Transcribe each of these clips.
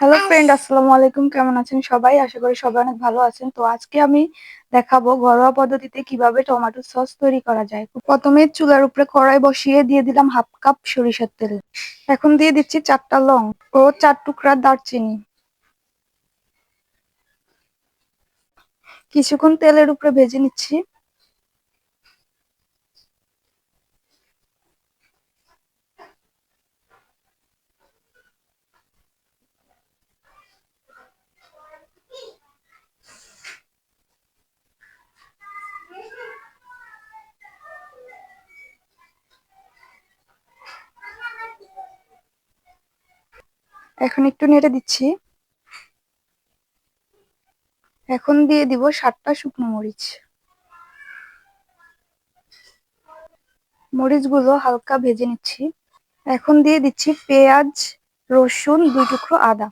Hello friend আসসালামু আলাইকুম। কেমন আছেন সবাই? আশা করি সবাই অনেক ভালো আছেন। তো আজকে আমি দেখাবো ঘরোয়া পদ্ধতিতে কীভাবে টমেটো সস তৈরি করা যায়। প্রথমে চুলার উপরে কড়াই বসিয়ে দিয়ে দিলাম হাফ কাপ সরিষার তেল। এখন দিয়ে দিচ্ছি চারটা লং ও চার টুকরা দারচিনি। কিছুক্ষণ তেলের উপরে ভেজে নিচ্ছি। এখন একটু নেড়ে দিচ্ছি। এখন দিয়ে দিব সাতটা শুকনো মরিচ। মরিচগুলো হালকা ভেজে নিচ্ছি। এখন দিয়ে দিচ্ছি পেঁয়াজ, রসুন, দুই টুকরো আদা।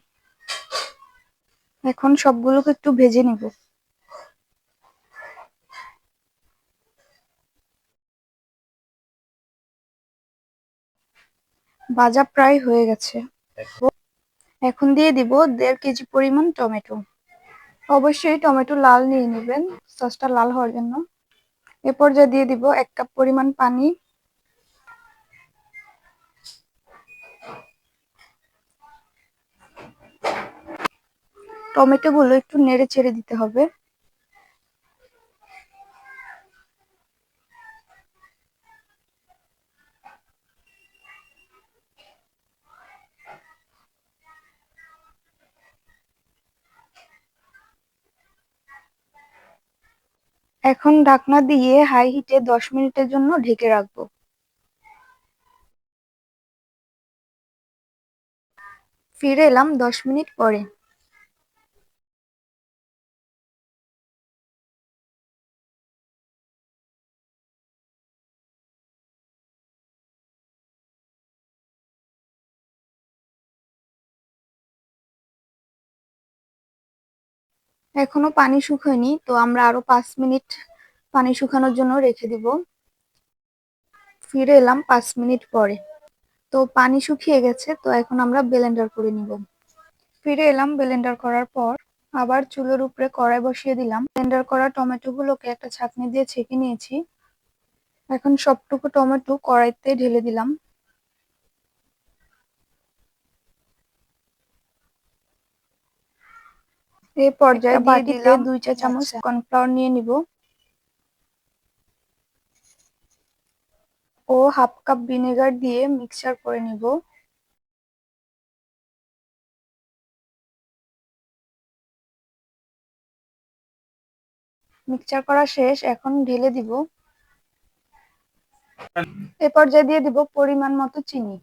এখন সবগুলোকে একটু ভেজে নিব। ভাজা প্রায় হয়ে গেছে। এখন দিয়ে দিব দেড় কেজি পরিমাণ টমেটো। অবশ্যই টমেটো লাল নিয়ে নেবেন, সসটা লাল হওয়ার জন্য। এ পর্যায়ে দিয়ে দিব এক কাপ পরিমাণ পানি। টমেটোগুলো একটু নেড়ে ছেড়ে দিতে হবে। এখন ঢাকনা দিয়ে হাই হিটে দশ মিনিটের জন্য ঢেকে রাখব। ফিরে এলাম দশ মিনিট পরে। এখনও পানি শুকায়নি, তো আমরা আরও পাঁচ মিনিট পানি শুকানোর জন্য রেখে দিব। ফিরে এলাম পাঁচ মিনিট পরে। তো পানি শুকিয়ে গেছে, তো এখন আমরা ব্লেন্ডার করে নিব। ফিরে এলাম ব্লেন্ডার করার পর, আবার চুলোর উপরে কড়াই বসিয়ে দিলাম। ব্লেন্ডার করা টমেটো গুলোকে একটা ছাঁকনি দিয়ে ছেঁকে নিয়েছি। এখন সবটুকু টমেটো কড়াইতে ঢেলে দিলাম। এই পর্যায়ে বাটিতে দুই চা চামচ কর্নফ্লাওয়ার নিয়ে নিব। ও হাফ কাপ ভিনেগার দিয়ে মিক্সচার করে নিব। মিক্সচার করা শেষ এখন ঢেলে দিব। এ পর্যায়ে দিয়ে দিব পরিমাণ মতো চিনি।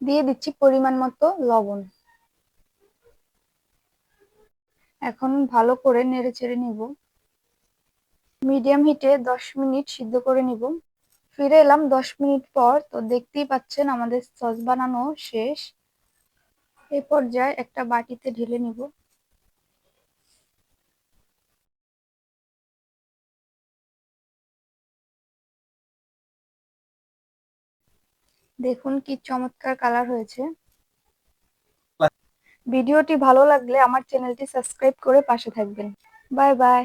দিয়ে দিচ্ছি পরিমাণ মতো লবণ। এখন ভালো করে নেড়ে চেড়ে নিব। মিডিয়াম হিটে দশ মিনিট সিদ্ধ করে নিব। ফিরে এলাম দশ মিনিট পর, তো দেখতেই পাচ্ছেন আমাদের সস বানানো শেষ। এ পর্যায়ে একটা বাটিতে ঢেলে নিব। দেখুন কি চমৎকার কালার হয়েছে। ভিডিওটি ভালো লাগলে আমার চ্যানেলটি সাবস্ক্রাইব করে পাশে থাকবেন। Bye bye